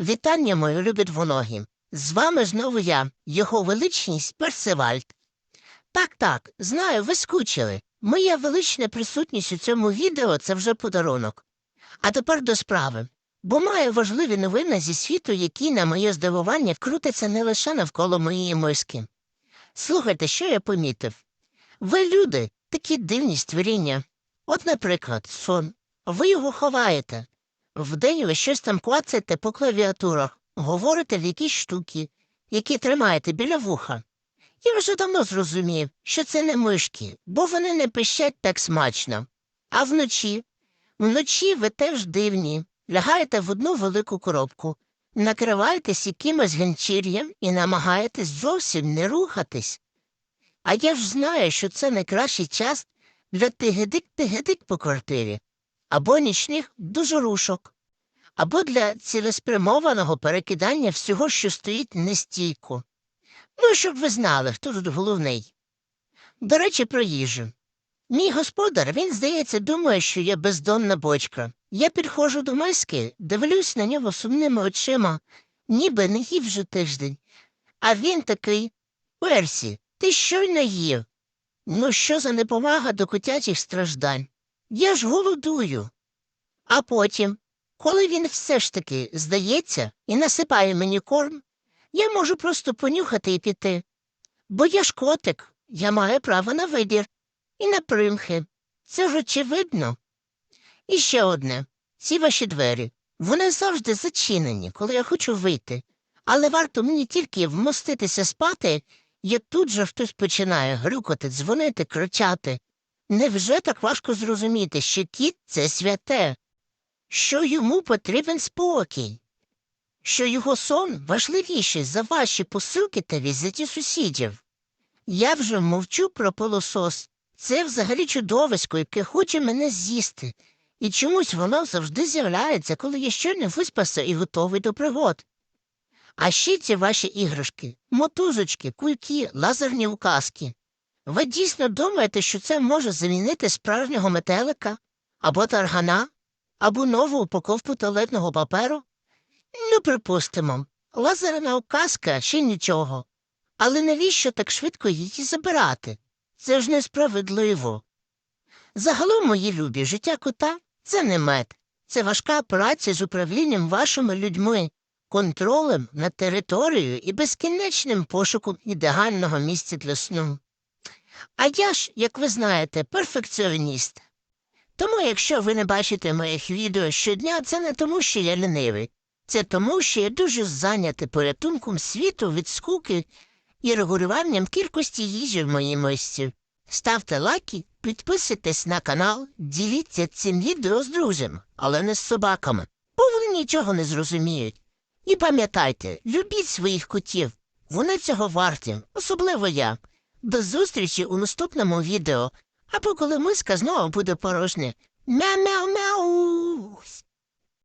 Вітання, мої любі двоногі. З вами знову я, його величність Персивальд. Так, так, знаю, ви скучили. Моя велична присутність у цьому відео це вже подарунок. А тепер до справи. Бо маю важливі новини зі світу, які, на моє здивування, вкрутяться не лише навколо моєї миски. Слухайте, що я помітив. Ви, люди, такі дивні створіння. От, наприклад, сон. Ви його ховаєте. Вдень ви щось там клацаєте по клавіатурах, говорите в якісь штуки, які тримаєте біля вуха. Я вже давно зрозумів, що це не мишки, бо вони не пищать так смачно. А вночі? Вночі ви теж дивні, лягаєте в одну велику коробку, накриваєтесь якимось ганчір'ям і намагаєтесь зовсім не рухатись. А я ж знаю, що це найкращий час для тигедик-тигедик по квартирі або нічних дожорушок, або для цілеспрямованого перекидання всього, що стоїть нестійко. Ну, щоб ви знали, хто тут головний. До речі, про їжу. Мій господар, він, здається, думає, що я бездонна бочка. Я підходжу до миски, дивлюсь на нього сумними очима, ніби не їв вже тиждень. А він такий Персі, ти щойно їв. Ну, що за неповага до котячих страждань? Я ж голодую. А потім, коли він все ж таки здається і насипає мені корм, я можу просто понюхати і піти. Бо я ж котик, я маю право на вибір і на примхи. Це ж очевидно. І ще одне ці ваші двері. Вони завжди зачинені, коли я хочу вийти. Але варто мені тільки вмоститися спати, як тут же хтось починає грюкати, дзвонити, кричати. Невже так важко зрозуміти, що кіт це святе, що йому потрібен спокій, що його сон важливіший за ваші посилки та візиті сусідів? Я вже мовчу про пилосос. Це взагалі чудовисько, яке хоче мене з'їсти, і чомусь воно завжди з'являється, коли я щойно виспався і готовий до пригод. А ще ці ваші іграшки, мотузочки, кульки, лазерні указки. Ви дійсно думаєте, що це може замінити справжнього метелика, або таргана, або нову упаковку туалетного паперу? Ну, припустимо, лазерна указка ще нічого. Але навіщо так швидко її забирати? Це ж несправедливо. Загалом, мої любі, життя кота це не мед, це важка праця з управлінням вашими людьми, контролем над територією і безкінечним пошуком ідеального місця для сну. А я ж, як ви знаєте, перфекціоніст. Тому, якщо ви не бачите моїх відео щодня, це не тому, що я лінивий. Це тому, що я дуже зайнятий порятунком світу від скуки і регулюванням кількості їжі в моїй мисці. Ставте лайки, підписуйтесь на канал, діліться цим відео з друзями, але не з собаками, бо вони нічого не зрозуміють. І пам'ятайте, любіть своїх котів, вони цього варті, особливо я. До зустрічі у наступному відео, або коли миска знову буде порожня. Мяу-мяу-мяу!